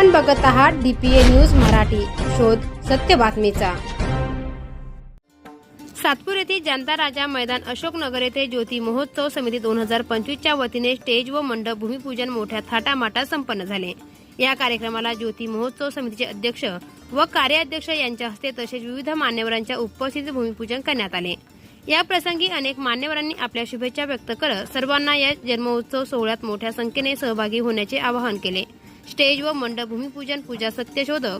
आपण बघत आहात डीपीए न्यूज मराठी. शोध सत्य बातमीचा. सातपूर येथील जनता राजा मैदान अशोकनगर येथे ज्योती महोत्सव समिती दोन हजार पंचवीसच्या वतीने स्टेज व मंडप भूमिपूजन मोठ्या थाटामाटात संपन्न झाले. या कार्यक्रमाला ज्योती महोत्सव समितीचे अध्यक्ष व कार्याध्यक्ष यांच्या हस्ते तसेच विविध मान्यवरांच्या उपस्थितीत भूमिपूजन करण्यात आले. या प्रसंगी अनेक मान्यवरांनी आपल्या शुभेच्छा व्यक्त करत सर्वांना या जन्मोत्सव सोहळ्यात मोठ्या संख्येने सहभागी होण्याचे आवाहन केले. स्टेज व मंडप भूमिपूजन पूजा सत्यशोधक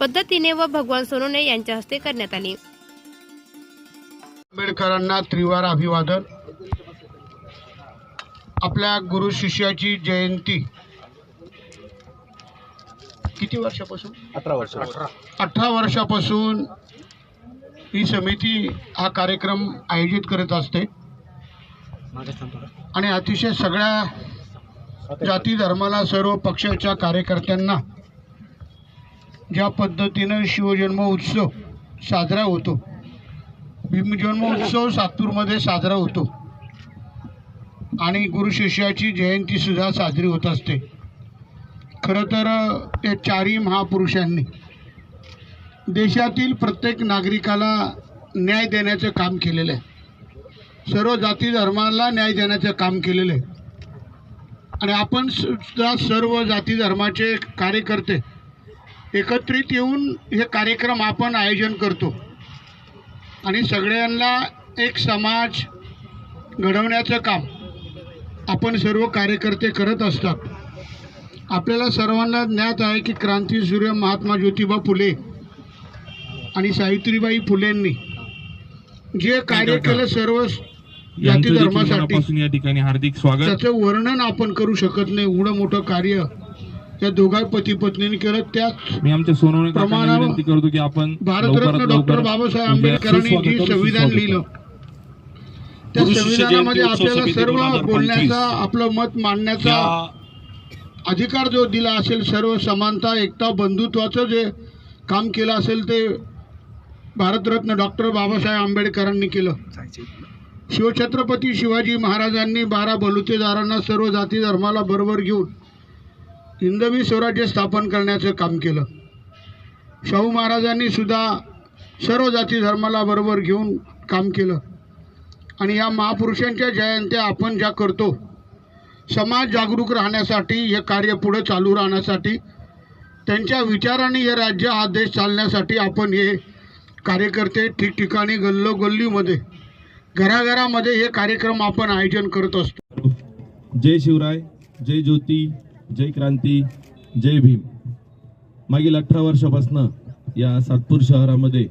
पद्धतीने व भगवान सोनवणे यांच्या हस्ते करण्यात आली. आंबेडकरांना त्रिवार अभिवादन. आपल्या गुरु शिष्याची जयंती. किती वर्षापासून? अठरा वर्ष अठरा वर्षापासून ही समिती हा कार्यक्रम आयोजित करत असते. आणि अतिशय सगळ्या जाती धर्माला सर्व पक्षाच्या कार्यकर्त्यांना ज्या पद्धतीनं शिवजन्म उत्सव साजरा होतो भीमजन्म उत्सव सातूरमध्ये साजरा होतो आणि गुरु शिष्याची साजरी होत असते. खरं तर या चारही महापुरुषांनी देशातील प्रत्येक नागरिकाला न्याय देण्याचं काम केलेलं आहे. सर्व जाती धर्माला न्याय देण्याचं काम केलेलं आहे. आणि आपण सुद्धा सर्व जाती धर्माचे कार्यकर्ते एकत्रित येऊन हे कार्यक्रम आपण आयोजन करतो. आणि सगळ्यांना एक समाज घडवण्याचं काम आपण सर्व कार्यकर्ते करत असतात. आपल्याला सर्वांना ज्ञात आहे की क्रांतीसूर्य महात्मा ज्योतिबा फुले आणि सावित्रीबाई फुलेंनी जे कार्य केलं सर्व जाती धर्मासाठी या ठिकाणी हार्दिक स्वागत. त्याचं वर्णन आपण करू शकत नाही. एवढं मोठं कार्य या दोघा पती पत्नीने केलं. त्याच मी आमच्या सोनवणे विनंती करतो की आपण भारतरत्न डॉक्टर बाबासाहेब आंबेडकरांनी जी संविधान लिहिलं. त्या संविधानामध्ये आपल्याला सर्व 2025 बोलण्याचा आपलं मत मांडण्याचा अधिकार जो दिला असेल सर्व समानता एकता बंधुत्वाचं जे काम केलं असेल ते भारतरत्न डॉक्टर बाबासाहेब आंबेडकरांनी केलं. शिवछत्रपती शिवाजी महाराजांनी बारा बलुतेदारांना सर्व जाती धर्माला बरोबर घेऊन हिंदवी स्वराज्य स्थापन करण्याचं काम केलं. शाहू महाराजांनी सुद्धा सर्व जाती धर्माला बरोबर घेऊन काम केलं. आणि या महापुरुषांच्या जयंत्या आपण ज्या करतो समाज जागरूक राहण्यासाठी हे कार्य पुढे चालू राहण्यासाठी त्यांच्या विचाराने हे राज्य हा देश चालण्यासाठी आपण हे कार्यकर्ते ठिकठिकाणी गल्लोगल्लीमध्ये घराघरामध्ये हे कार्यक्रम आपण आयोजन करत असतो. जय शिवराय जय ज्योती जय क्रांती जय भीम. मागील अठरा वर्षापासनं या सातपूर शहरामध्ये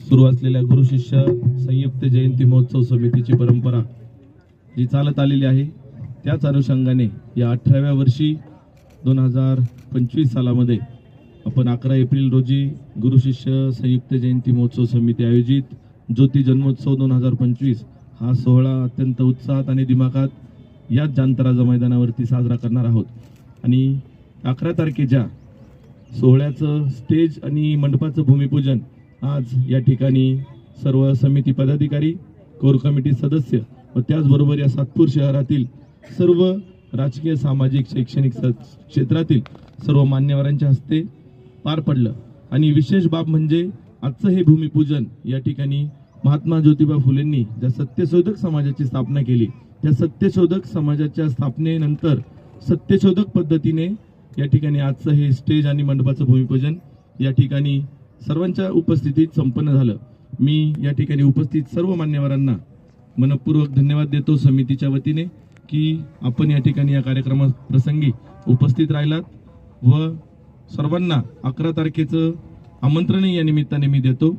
सुरू असलेल्या गुरु शिष्य संयुक्त जयंती महोत्सव समितीची परंपरा जी चालत आलेली आहे त्याच अनुषंगाने या अठराव्या वर्षी दोन हजार पंचवीस सालामध्ये आपण अकरा एप्रिल रोजी गुरु शिष्य संयुक्त जयंती महोत्सव समिती आयोजित ज्योती जन्मोत्सव दोन हजार पंचवीस हा सोहळा अत्यंत उत्साहात आणि दिमाखात याच जांतराजा मैदानावरती साजरा करणार आहोत. आणि अकरा तारखेच्या सोहळ्याचं स्टेज आणि मंडपाचं भूमिपूजन आज या ठिकाणी सर्व समिती पदाधिकारी कोर कमिटी सदस्य व त्याचबरोबर या सातपूर शहरातील सर्व राजकीय सामाजिक शैक्षणिक स- क्षेत्रातील सर्व मान्यवरांच्या हस्ते पार पडलं. आणि विशेष बाब म्हणजे आजचं हे भूमिपूजन या ठिकाणी महात्मा ज्योतिबा फुलेंनी ज्या सत्यशोधक समाजाची स्थापना केली त्या सत्यशोधक समाजाच्या स्थापनेनंतर सत्यशोधक पद्धतीने या ठिकाणी आजचं हे स्टेज आणि मंडपाचं भूमिपूजन या ठिकाणी सर्वांच्या उपस्थितीत संपन्न झालं. मी या ठिकाणी उपस्थित सर्व मान्यवरांना मनपूर्वक धन्यवाद देतो समितीच्या वतीने की आपण या ठिकाणी या कार्यक्रमा प्रसंगी उपस्थित राहिलात व सर्वांना अकरा तारखेचं आमंत्रणही या निमित्ताने मी देतो.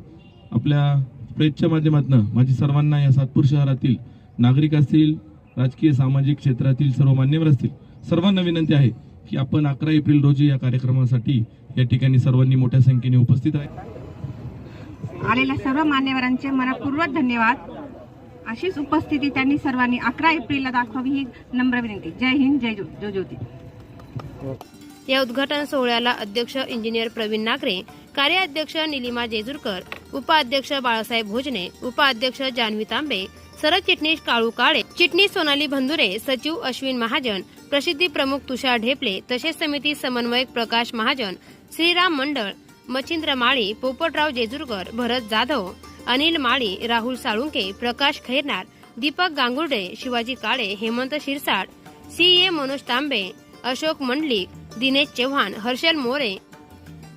आपल्या प्रेसच्या माध्यमातून माझी सर्वांना या सातपूर शहरातील नागरिक असतील राजकीय सामाजिक क्षेत्रातील सर्व मान्यवर असतील सर्वांना विनंती आहे की आपण अकरा एप्रिल रोजी या कार्यक्रमासाठी या ठिकाणी सर्वांनी मोठ्या संख्येने उपस्थित राहा आलेल्या सर्व मान्यवरांचे मनपूर्वक धन्यवाद. अशीच उपस्थिती त्यांनी सर्वांनी अकरा एप्रिलला दाखवावी ही नम्र विनंती. जय हिंद जय जय ज्योती. या उद्घाटन सोहळ्याला अध्यक्ष इंजिनियर प्रवीण नागरे कार्याध्यक्ष निलिमा जेजूरकर उपाध्यक्ष बाळासाहेब भोजने उपाध्यक्ष जान्हवी तांबे सरचिटणीस काळू काळे चिटणीस सोनाली भंदुरे सचिव अश्विन महाजन प्रसिद्धी प्रमुख तुषार ढेपले तसेच समिती समन्वयक प्रकाश महाजन श्रीराम मंडळ मच्छिंद्र माळी पोपटराव जेजुरकर भरत जाधव अनिल माळी राहुल साळुंके प्रकाश खैरनार दीपक गांगुर्डे शिवाजी काळे हेमंत शिरसाट सी ए मनोज तांबे अशोक मंडलिक दिनेश चव्हाण हर्षल मोरे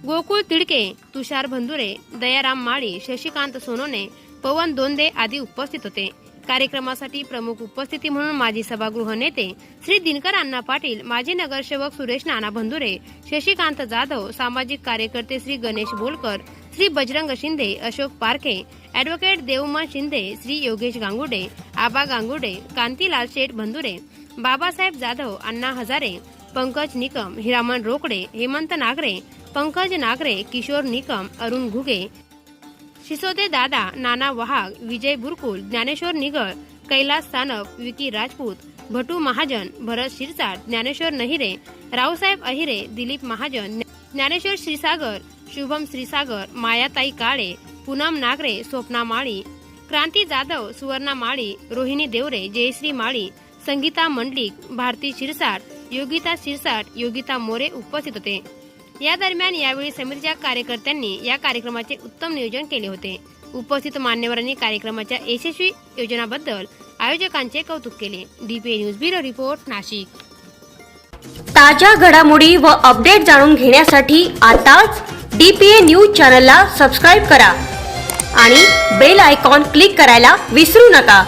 गोकुळ तिडके तुषार भंदुरे दयाराम माळी शशिकांत सोनोने पवन दोंदे आदी उपस्थित होते. कार्यक्रमासाठी प्रमुख उपस्थिती म्हणून माजी सभागृह नेते श्री दिनकर अण्णा पाटील माजी नगरसेवक सुरेश नाना भंदुरे शशिकांत जाधव सामाजिक कार्यकर्ते श्री गणेश बोलकर श्री बजरंग शिंदे अशोक पारखे अॅडव्होकेट देवमन शिंदे श्री योगेश गांगुडे आबा गांगुडे कांतीलाल शेठ भंदुरे बाबासाहेब जाधव अण्णा हजारे पंकज निकम हिरामन रोकडे हेमंत नागरे पंकज नागरे किशोर निकम अरुण घुगे शिसोदे दादा नाना वहाग विजय बुरकुल ज्ञानेश्वर निगळ कैलास सानप विकी राजपूत भटू महाजन भरत शिरसाट ज्ञानेश्वर नहिरे रावसाहेब अहिरे दिलीप महाजन ज्ञानेश्वर श्रीसागर शुभम श्रीसागर मायाताई काळे पूनम नागरे स्वप्ना माळी क्रांती जाधव सुवर्णा माळी रोहिणी देवरे जयश्री माळी संगीता मंडलिक भारती शिरसाट योगिता शिरसाट योगिता मोरे उपस्थित होते. या दरम्यान यावेळी समीरच्या कार्यकर्त्यांनी या कार्यक्रमाचे उत्तम नियोजन केले होते. उपस्थित मान्यवरांनी कार्यक्रमाच्या यशस्वी योजनाबद्दल आयोजकांचे कौतुक केले. DPA news bureau report Nashik. ताज्या घडामोडी व अपडेट जाणून घेण्यासाठी आताच डीपीए न्यूज चॅनलला सबस्क्राईब करा आणि बेल आयकॉन क्लिक करायला विसरू नका.